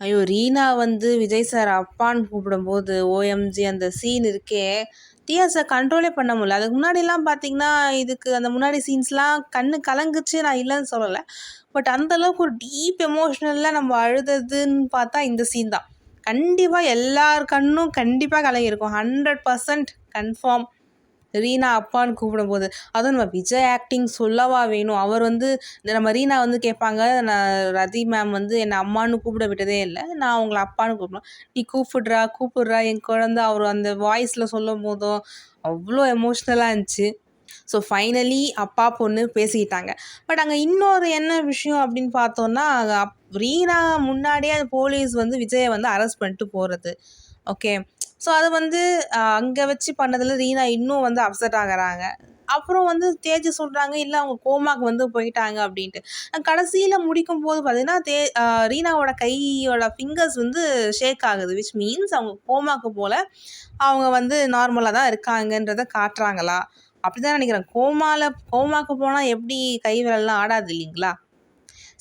ஐயோ! ரீனா வந்து விஜய் சார் அப்பான்னு கூப்பிடும்போது, ஓஎம்ஜி அந்த சீன் இருக்கே, டிஆர்ஸ கண்ட்ரோலே பண்ண முடியல. அதுக்கு முன்னாடிலாம் பார்த்தீங்கன்னா, இதுக்கு அந்த முன்னாடி சீன்ஸ்லாம் கண்ணு கலங்குச்சு, நான் இல்லைன்னு சொல்லலை பட் அந்த அளவுக்கு ஒரு டீப் எமோஷ்னலில் நம்ம அழுததுன்னு பார்த்தா இந்த சீன் தான். கண்டிப்பாக எல்லார் கண்ணும் கண்டிப்பாக கலங்கியிருக்கும். 100% கன்ஃபார்ம். ரீனா அப்பான்னு கூப்பிடும்போது. அதுவும் நம்ம விஜய் ஆக்டிங் சொல்லவா வேணும்? அவர் வந்து நம்ம ரீனா வந்து கேட்பாங்க, நான் ரதி மேம் வந்து என்னை அம்மான்னு கூப்பிட விட்டதே இல்லை நான் அவங்களை அப்பான்னு கூப்பிடுவேன். நீ கூப்பிடுறா, கூப்பிடுறா என் குழந்த அவர் அந்த வாய்ஸில் சொல்லும் போதும் அவ்வளோ எமோஷ்னலாக இருந்துச்சு. ஸோ ஃபைனலி அப்பா, பொண்ணு பேசிக்கிட்டாங்க. பட் அங்கே இன்னொரு என்ன விஷயம் அப்படின்னு பார்த்தோன்னா அப் ரீனா முன்னாடியே அந்த போலீஸ் வந்து விஜயை வந்து அரெஸ்ட் பண்ணிட்டு போகிறது ஓகே. ஸோ அது வந்து அங்கே வச்சு பண்ணதில் ரீனா இன்னும் வந்து அப்செட் ஆகுறாங்க. அப்புறம் வந்து தேஜ் சொல்கிறாங்க இல்லை அவங்க கோமாக்கு வந்து போயிட்டாங்க அப்படின்ட்டு. கடைசியில் முடிக்கும் போது பார்த்தீங்கன்னா, தே ரீனாவோட கையோட ஃபிங்கர்ஸ் வந்து ஷேக் ஆகுது. விச் மீன்ஸ் அவங்க கோமாக்கு போல் அவங்க வந்து நார்மலாக தான் இருக்காங்கன்றத காட்டுறாங்களா? அப்படிதான் நினைக்கிறேன். கோமாவில் கோமாக்கு போனால் எப்படி கை விரல்லாம் ஆடாது இல்லைங்களா?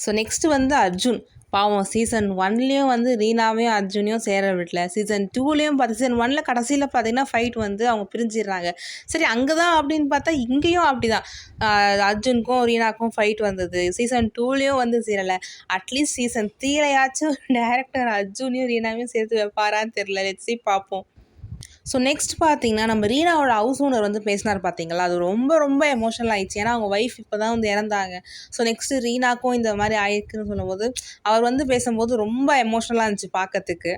ஸோ நெக்ஸ்ட் வந்து அர்ஜுன். பாவம் சீசன் ஒன்லேயும் வந்து ரீனாவையும், அர்ஜுனையும் சேர விடல. சீசன் டூலேயும் பார்த்து சீசன் ஒனில் கடைசியில் பார்த்தீங்கன்னா, ஃபைட் வந்து அவங்க பிரிஞ்சிடுறாங்க. சரி அங்கே தான் அப்படின்னு பார்த்தா, இங்கேயும் அப்படிதான். தான் அர்ஜுனுக்கும், ரீனாக்கும் ஃபைட் வந்தது. சீசன் டூலேயும் வந்து சேரலை அட்லீஸ்ட் சீசன் த்ரீலையாச்சும் டேரக்டர் அர்ஜுனையும், ரீனாவையும் சேர்த்து வைப்பாரான்னு தெரியல. லெட்ஸி பார்ப்போம். ஸோ நெக்ஸ்ட் பார்த்தீங்கன்னா, நம்ம ரீனாவோட ஹவுஸ் ஓனர் வந்து பேசினார் பார்த்தீங்களா? அது ரொம்ப ரொம்ப எமோஷனல் ஆயிடுச்சு. ஏன்னா அவங்க ஒய்ஃப் இப்போ தான் வந்து இறந்தாங்க. ஸோ நெக்ஸ்ட் ரீனாக்கும் இந்த மாதிரி ஆயிருக்குன்னு சொல்லும்போது, அவர் வந்து பேசும்போது ரொம்ப எமோஷனலாக இருந்துச்சு பார்க்கறதுக்கு.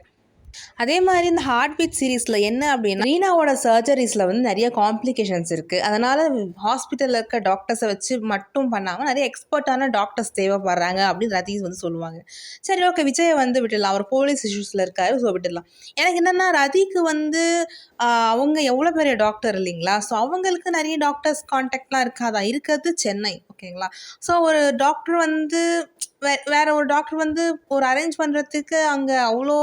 அதே மாதிரி இந்த ஹார்ட் பீட் சீரீஸில் என்ன அப்படின்னா, ரீனாவோட சர்ஜரிஸில் வந்து நிறைய காம்ப்ளிகேஷன்ஸ் இருக்குது அதனால் ஹாஸ்பிட்டலில் இருக்க டாக்டர்ஸை வச்சு மட்டும் பண்ணாமல் நிறைய எக்ஸ்பர்ட்டான டாக்டர்ஸ் தேவைப்படுறாங்க அப்படின்னு ரதீஸ் வந்து சொல்லுவாங்க. சரி ஓகே விஜய் வந்து விட்டுடலாம். அவர் போலீஸ் இஷ்யூஸில் இருக்காரு. ஸோ விட்டுடலாம். எனக்கு என்னென்னா ரதிக்கு வந்து அவங்க எவ்வளோ பெரிய டாக்டர் இல்லைங்களா? ஸோ அவங்களுக்கு நிறைய டாக்டர்ஸ் கான்டாக்ட்லாம் இருக்காதான் இருக்கிறது சென்னை. ஓகேங்களா? ஸோ ஒரு டாக்டர் வந்து வே வேற ஒரு டாக்டர் வந்து ஒரு அரேஞ்ச் பண்ணுறதுக்கு அங்கே அவ்வளோ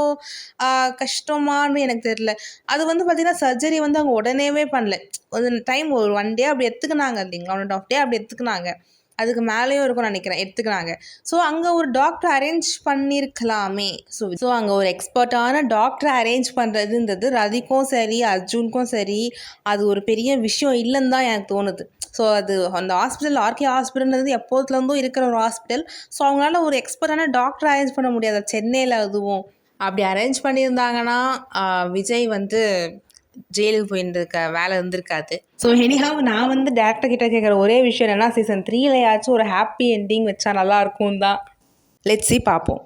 கஷ்டமானு கஷ்டமான்னு எனக்கு தெரியல. அது வந்து பார்த்தீங்கன்னா, சர்ஜரி வந்து அவங்க உடனேவே பண்ணல. ஒரு டைம் ஒரு ஒன் டே அப்படி எடுத்துக்கினாங்க இல்லைங்களா? 1 1/2 டே அப்படி எடுத்துக்கினாங்க அதுக்கு மேலேயும் இருக்கும்னு நினைக்கிறேன். எடுத்துக்கிறாங்க ஸோ அங்கே ஒரு டாக்டர் அரேஞ்ச் பண்ணியிருக்கலாமே. ஸோ ஸோ அங்கே ஒரு எக்ஸ்பர்ட்டான டாக்டரை அரேஞ்ச் பண்ணுறதுன்றது ரதிக்கும் சரி, அர்ஜுனுக்கும் சரி, அது ஒரு பெரிய விஷயம் இல்லைன்னு தான் எனக்கு தோணுது. ஸோ அது அந்த ஹாஸ்பிட்டல் ஆர்கே ஹாஸ்பிட்டல்ன்றது எப்போதுலேருந்தும் இருக்கிற ஒரு ஹாஸ்பிட்டல். ஸோ அவங்களால ஒரு எக்ஸ்பர்ட்டான டாக்டர் அரேஞ்ச் பண்ண முடியாது சென்னையில் அதுவும். அப்படி அரேஞ்ச் பண்ணியிருந்தாங்கன்னா, விஜய் வந்து ஜெயிலுக்கு போயிருந்திருக்க வேலை இருந்திருக்காது. ஸோ எனிஹாவ் நான் வந்து டேரக்டர் கிட்ட கேட்குற ஒரே விஷயம் என்னன்னா, சீசன் த்ரீலையாச்சும் ஒரு ஹாப்பி எண்டிங் வச்சா நல்லாயிருக்கும் தான். லெட்ஸி பார்ப்போம்.